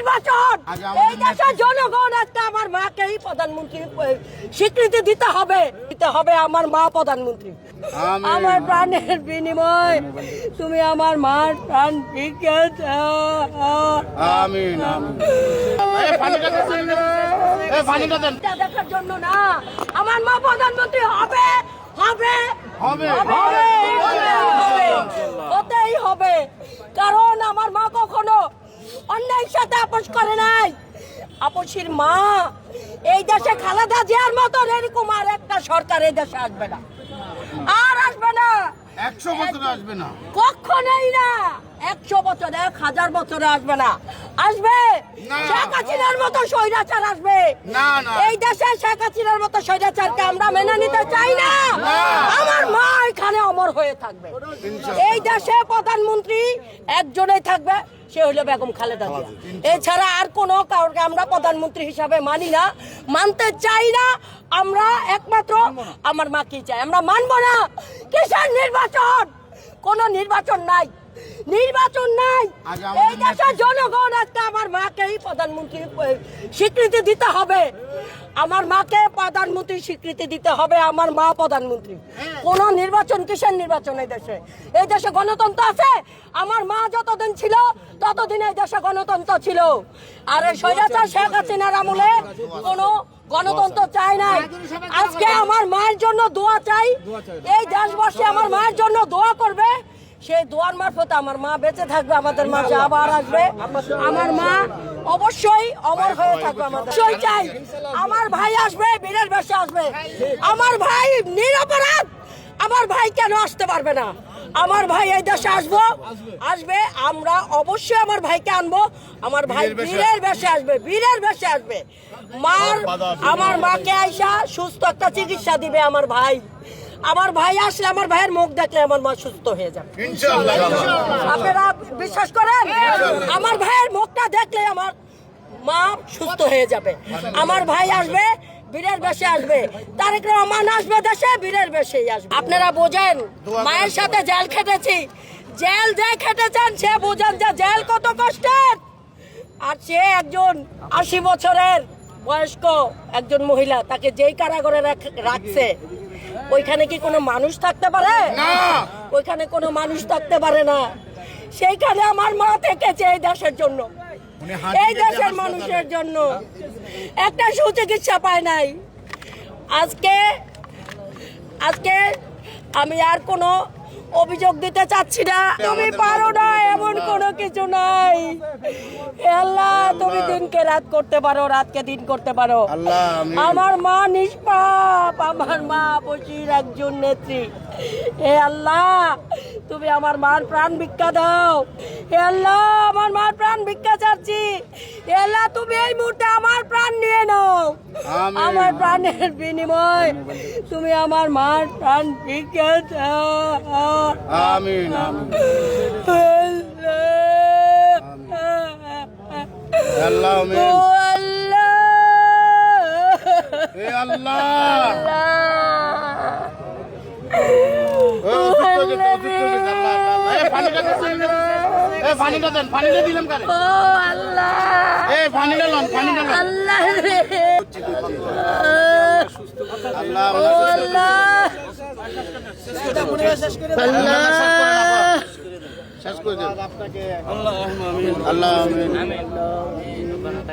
নির্বাচন! এই দেশের জনগণ একটা আমার মাকেই প্রধানমন্ত্রী স্বীকৃতি দিতে হবে। দিতে হবে আমার মা প্রধানমন্ত্রী। আমার প্রাণের বিনিময়। তুমি আমার মার প্রাণ দেখার জন্য না আমার মা প্রধানমন্ত্রী হবে। হবে হবে হতেই হবে কারণ আমার মা কখনো অন্যায়ের সাথে আপোষ করে নাই। আপোষের মা এই দেশে খালেদা জিয়ার মতন এরকম আর একটা সরকার এই দেশে আসবে না। আর আসবে না। একশো বছর আসবে না। কখনোই না। একশো বছর এক হাজার বছরে আসবে না। আসবে। শেখ হাসিনার মতো স্বৈরাচার আসবে। এই দেশে শেখ হাসিনার মতো স্বৈরাচারকে আমরা মেনে নিতে চাই না না। আমার মা এখানে অমর হয়ে থাকবে। এই দেশে প্রধানমন্ত্রী একজনেই থাকবে সে হলো বেগম খালেদা জিয়া। এছাড়া আর কোনো কাউকে আমরা প্রধানমন্ত্রী হিসাবে মানি না। মানতে চাই না আমরা একমাত্র আমার মাকেই চাই। আমরা মানবো না। কিসের নির্বাচন? কোনো নির্বাচন নাই। নির্বাচন নাই। এই দেশের জনগণ একটা আমার প্রধানমন্ত্রী স্বীকৃতি দিতে হবে। আমার মাকে প্রধানমন্ত্রী স্বীকৃতি দিতে হবে আমার মা প্রধানমন্ত্রী। কোন নির্বাচন কিসের নির্বাচন এই দেশে? এই দেশে গণতন্ত্র আছে? আমার মা যতদিন ছিল ততদিন এই দেশে গণতন্ত্র ছিল। আর এই স্বৈরাচার শেখ হাসিনার আমলে কোনো গণতন্ত্র চাই নাই। আজকে আমার মায়ের জন্য দোয়া চাই। এই দেশবাসী আমার মায়ের জন্য দোয়া করবে। সেই দোয়ার মারফত আমার মা বেঁচে থাকবে আমাদের মাঝে আবার আসবে। আমার মা অবশ্যই অমর হয়ে থাকবে আমাদের। অবশ্যই চাই। আমার ভাই আসবে বীরের বেশে আসবে। আমার ভাই নিরপরাধ। আমার ভাই কেন আসতে পারবে না? আমার ভাই এই দেশে আসব। আসবে। আমরা অবশ্যই আমার ভাইকে আনব। আমার ভাই বীরের বেশে আসবে বীরের বেশে আসবে। মার আমার মাকে আইসা সুস্থ একটা চিকিৎসা দিবে আমার ভাই। আমার ভাই আসলে আমার ভাইয়ের মুখ দেখলে আমার মা সুস্থ হয়ে যাবে। আপনারা বিশ্বাস করেন? আমার ভাইয়ের মুখটা দেখলে আমার মা সুস্থ হয়ে যাবে। আমার ভাই আসবে বীরের বেশে আসবে। তারেক রহমান আসবে দেশে বীরের বেশেই আসবে। আপনারা বোঝেন মায়ের সাথে জেল খেটেছি। জেল যে খেটেছেন সে বোঝেন যে জেল কত কষ্টের। আর সে একজন আশি বছরের বয়স্ক একজন মহিলা তাকে যেই কারাগারে রাখ- রাখছে ওইখানে কি কোনো মানুষ থাকতে পারে? না। ওইখানে কোনো মানুষ থাকতে পারে না। সেইখানে আমার মা থেকেছে এই দেশের জন্য। এই দেশের মানুষের জন্য। একটা সুচিকিৎসা পায় নাই। আজকে আজকে আমি আর কোনো অভিযোগ দিতে চাচ্ছি না। তুমি পারো না এমন কোনো কিছু নাই। আল্লাহ তুমি দিনকে রাত করতে পারো রাতকে দিন করতে পারো। আমার মা নিষ্পাপ আমার মা বসির একজন নেত্রী। হে আল্লাহ তুমি আমার মার প্রাণ ভিক্ষা দাও। হে আল্লাহ আমার মার প্রাণ ভিক্ষা চাচ্ছি। হে আল্লাহ তুমি এই মুহূর্তে আমার প্রাণ নিয়ে নাও। আমার প্রাণের বিনিময় তুমি আমার মার প্রাণ ভিক্ষা দাও। আমিন আমিন। আল্লাহ। আল্লাহ। আল্লাহ। পানিটা দেন পানিটা দিলাম কারে? ও আল্লাহ। এই পানিটা লন পানিটা লন। আল্লাহ রে। আল্লাহ আল্লাহ। আল্লাহ। শেষ করে দেন আল্লাহ আমিন।